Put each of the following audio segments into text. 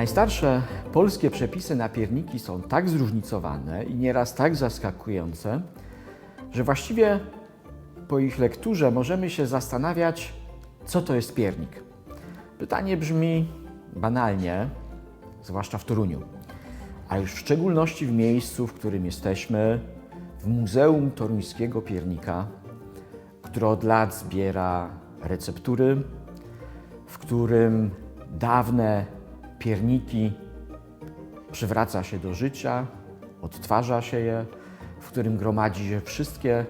Najstarsze polskie przepisy na pierniki są tak zróżnicowane i nieraz tak zaskakujące, że właściwie po ich lekturze możemy się zastanawiać, co to jest piernik. Pytanie brzmi banalnie, zwłaszcza w Toruniu, a już w szczególności w miejscu, w którym jesteśmy, w Muzeum Toruńskiego Piernika, które od lat zbiera receptury, w którym dawne pierniki przywraca się do życia, odtwarza się je, w którym gromadzi się wszystkie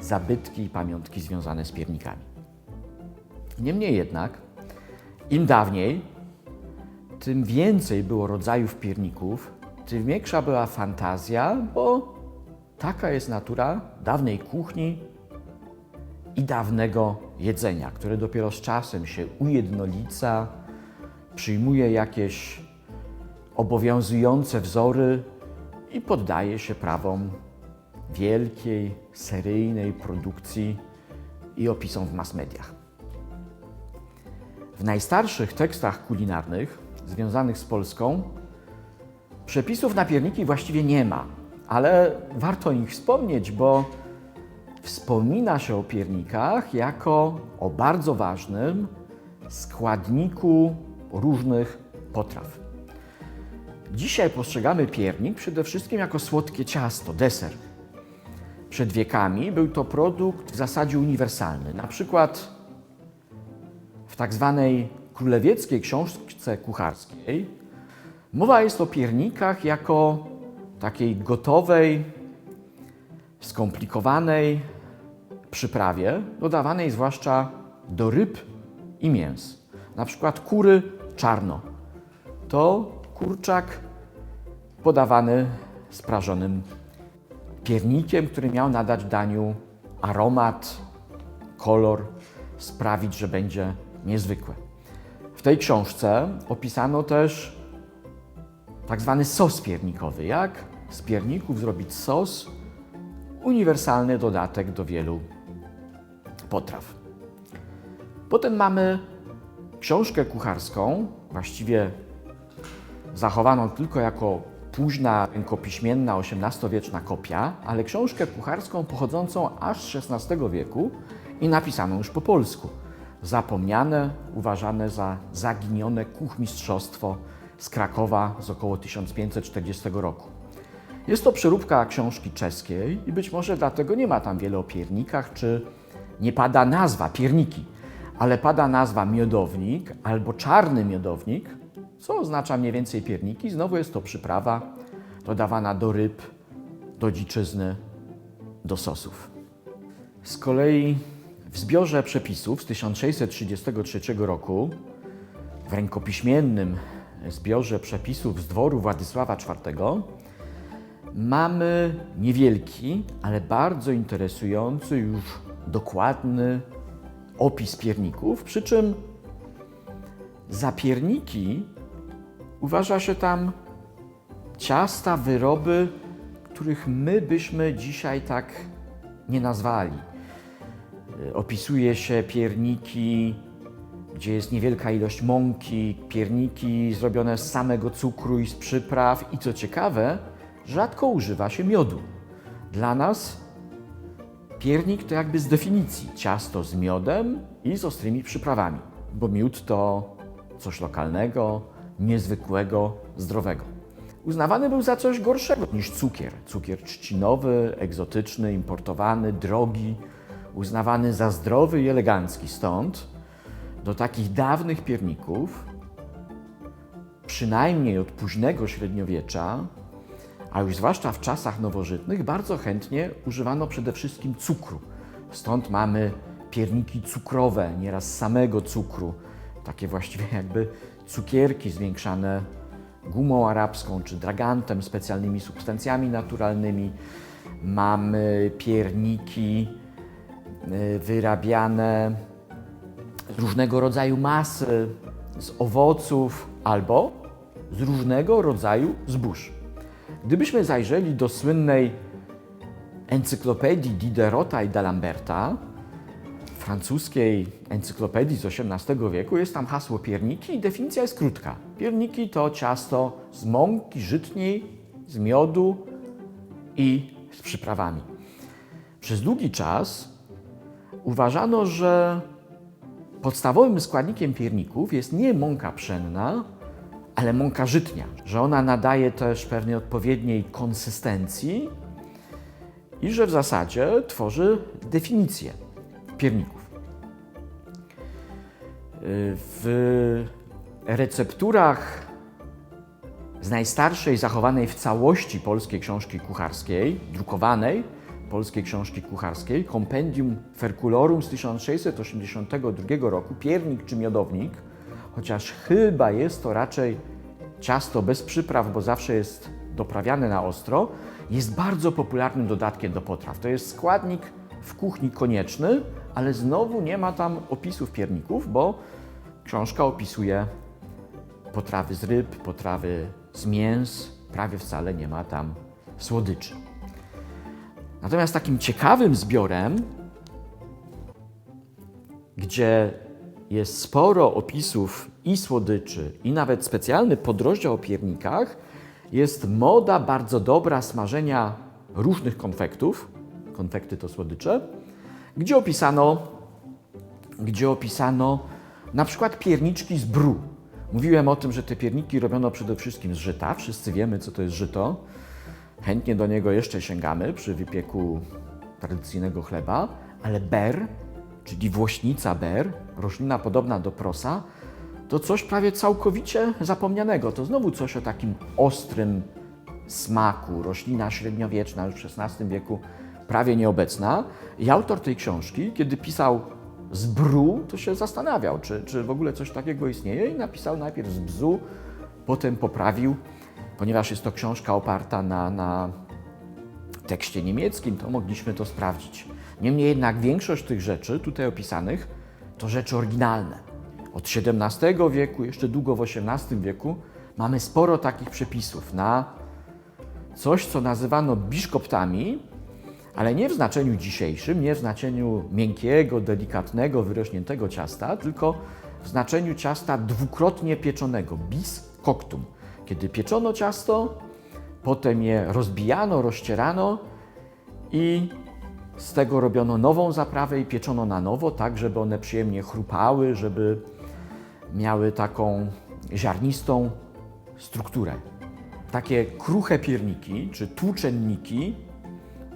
zabytki i pamiątki związane z piernikami. Niemniej jednak, im dawniej, tym więcej było rodzajów pierników, tym większa była fantazja, bo taka jest natura dawnej kuchni i dawnego jedzenia, które dopiero z czasem się ujednolica, przyjmuje jakieś obowiązujące wzory i poddaje się prawom wielkiej, seryjnej produkcji i opisom w mass mediach. W najstarszych tekstach kulinarnych związanych z Polską przepisów na pierniki właściwie nie ma, ale warto o nich wspomnieć, bo wspomina się o piernikach jako o bardzo ważnym składniku różnych potraw. Dzisiaj postrzegamy piernik przede wszystkim jako słodkie ciasto, deser. Przed wiekami był to produkt w zasadzie uniwersalny. Na przykład w tak zwanej królewieckiej książce kucharskiej mowa jest o piernikach jako takiej gotowej, skomplikowanej przyprawie, dodawanej zwłaszcza do ryb i mięs. Na przykład kury czarno. To kurczak podawany sprażonym piernikiem, który miał nadać daniu aromat, kolor, sprawić, że będzie niezwykłe. W tej książce opisano też tak zwany sos piernikowy. Jak z pierników zrobić sos, uniwersalny dodatek do wielu potraw. Potem mamy książkę kucharską, właściwie zachowaną tylko jako późna rękopiśmienna XVIII-wieczna kopia, ale książkę kucharską pochodzącą aż z XVI wieku i napisaną już po polsku. Zapomniane, uważane za zaginione kuchmistrzostwo z Krakowa z około 1540 roku. Jest to przeróbka książki czeskiej i być może dlatego nie ma tam wiele o piernikach, czy nie pada nazwa pierniki, ale pada nazwa miodownik albo czarny miodownik, co oznacza mniej więcej pierniki. Znowu jest to przyprawa dodawana do ryb, do dziczyzny, do sosów. Z kolei w zbiorze przepisów z 1633 roku, w rękopiśmiennym zbiorze przepisów z dworu Władysława IV, mamy niewielki, ale bardzo interesujący, już dokładny opis pierników, przy czym za pierniki uważa się tam ciasta, wyroby, których my byśmy dzisiaj tak nie nazwali. Opisuje się pierniki, gdzie jest niewielka ilość mąki, pierniki zrobione z samego cukru i z przypraw i co ciekawe, rzadko używa się miodu. Dla nas piernik to jakby z definicji ciasto z miodem i z ostrymi przyprawami, bo miód to coś lokalnego, niezwykłego, zdrowego. Uznawany był za coś gorszego niż cukier. Cukier trzcinowy, egzotyczny, importowany, drogi, uznawany za zdrowy i elegancki. Stąd do takich dawnych pierników, przynajmniej od późnego średniowiecza, a już zwłaszcza w czasach nowożytnych, bardzo chętnie używano przede wszystkim cukru. Stąd mamy pierniki cukrowe, nieraz samego cukru, takie właściwie jakby cukierki zwiększane gumą arabską czy dragantem, specjalnymi substancjami naturalnymi. Mamy pierniki y, wyrabiane z różnego rodzaju masy, z owoców albo z różnego rodzaju zbóż. Gdybyśmy zajrzeli do słynnej encyklopedii Diderota i D'Alemberta, francuskiej encyklopedii z XVIII wieku jest tam hasło pierniki i definicja jest krótka. Pierniki to ciasto z mąki żytniej, z miodu i z przyprawami. Przez długi czas uważano, że podstawowym składnikiem pierników jest nie mąka pszenna, ale mąka żytnia, że ona nadaje też pewnej odpowiedniej konsystencji i że w zasadzie tworzy definicję pierników. W recepturach z najstarszej zachowanej w całości polskiej książki kucharskiej, drukowanej polskiej książki kucharskiej, Compendium Ferculorum z 1682 roku, piernik czy miodownik, chociaż chyba jest to raczej ciasto bez przypraw, bo zawsze jest doprawiane na ostro, jest bardzo popularnym dodatkiem do potraw. To jest składnik w kuchni konieczny, ale znowu nie ma tam opisów pierników, bo książka opisuje potrawy z ryb, potrawy z mięs, prawie wcale nie ma tam słodyczy. Natomiast takim ciekawym zbiorem, gdzie jest sporo opisów i słodyczy, i nawet specjalny podrozdział o piernikach, jest moda bardzo dobra smażenia różnych konfektów. Konfekty to słodycze, gdzie opisano, gdzie opisano na przykład pierniczki z bru. Mówiłem o tym, że te pierniki robiono przede wszystkim z żyta. Wszyscy wiemy, co to jest żyto. Chętnie do niego jeszcze sięgamy przy wypieku tradycyjnego chleba, ale ber, czyli włośnica ber, roślina podobna do prosa, to coś prawie całkowicie zapomnianego. To znowu coś o takim ostrym smaku. Roślina średniowieczna, już w XVI wieku prawie nieobecna. I autor tej książki, kiedy pisał z bru, to się zastanawiał, czy, czy w ogóle coś takiego istnieje i napisał najpierw z bzu, potem poprawił, ponieważ jest to książka oparta na, na tekście niemieckim, to mogliśmy to sprawdzić. Niemniej jednak większość tych rzeczy tutaj opisanych to rzeczy oryginalne. Od XVII wieku, jeszcze długo w XVIII wieku, mamy sporo takich przepisów na coś, co nazywano biszkoptami, ale nie w znaczeniu dzisiejszym, nie w znaczeniu miękkiego, delikatnego, wyrośniętego ciasta, tylko w znaczeniu ciasta dwukrotnie pieczonego, bis coctum. Kiedy pieczono ciasto, potem je rozbijano, rozcierano i z tego robiono nową zaprawę i pieczono na nowo, tak żeby one przyjemnie chrupały, żeby miały taką ziarnistą strukturę. Takie kruche pierniki czy tłuczenniki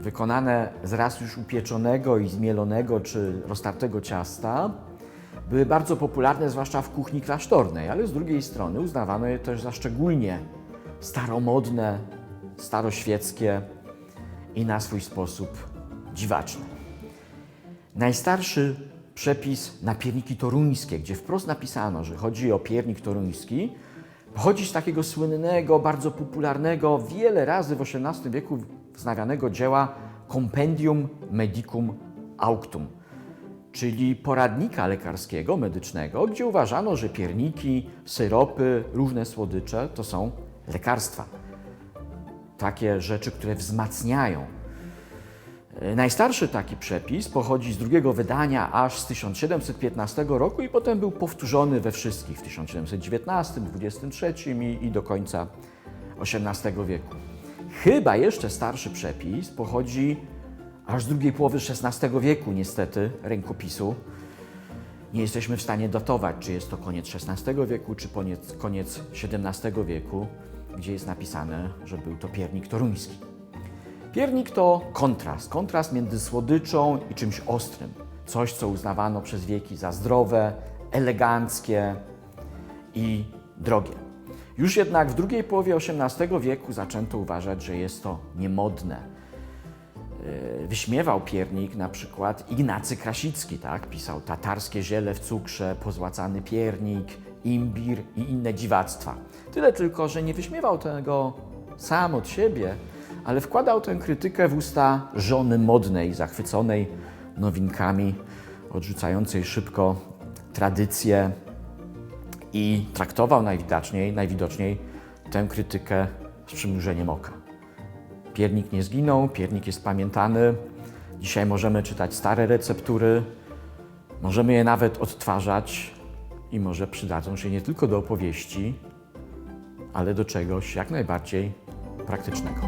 wykonane z raz już upieczonego i zmielonego czy roztartego ciasta, były bardzo popularne, zwłaszcza w kuchni klasztornej, ale z drugiej strony uznawano je też za szczególnie staromodne, staroświeckie i na swój sposób dziwaczne. Najstarszy przepis na pierniki toruńskie, gdzie wprost napisano, że chodzi o piernik toruński, pochodzi z takiego słynnego, bardzo popularnego, wiele razy w XVIII wieku wznawianego dzieła Compendium Medicum Auctum, czyli poradnika lekarskiego, medycznego, gdzie uważano, że pierniki, syropy, różne słodycze to są lekarstwa. Takie rzeczy, które wzmacniają. Najstarszy taki przepis pochodzi z drugiego wydania aż z 1715 roku i potem był powtórzony we wszystkich w 1719, 23 i, i do końca XVIII wieku. Chyba jeszcze starszy przepis pochodzi aż z drugiej połowy XVI wieku, niestety, rękopisu. Nie jesteśmy w stanie datować, czy jest to koniec XVI wieku, czy koniec, koniec XVII wieku, gdzie jest napisane, że był to piernik toruński. Piernik to kontrast, kontrast między słodyczą i czymś ostrym. Coś, co uznawano przez wieki za zdrowe, eleganckie i drogie. Już jednak w drugiej połowie XVIII wieku zaczęto uważać, że jest to niemodne. Yy, wyśmiewał piernik na przykład Ignacy Krasicki, tak? pisał tatarskie ziele w cukrze, pozłacany piernik, imbir i inne dziwactwa. Tyle tylko, że nie wyśmiewał tego sam od siebie, ale wkładał tę krytykę w usta żony modnej, zachwyconej nowinkami, odrzucającej szybko tradycję i traktował najwidoczniej, najwidoczniej tę krytykę z przymrużeniem oka. Piernik nie zginął, piernik jest pamiętany. Dzisiaj możemy czytać stare receptury, Możemy je nawet odtwarzać i może przydadzą się nie tylko do opowieści, ale do czegoś jak najbardziej praktycznego.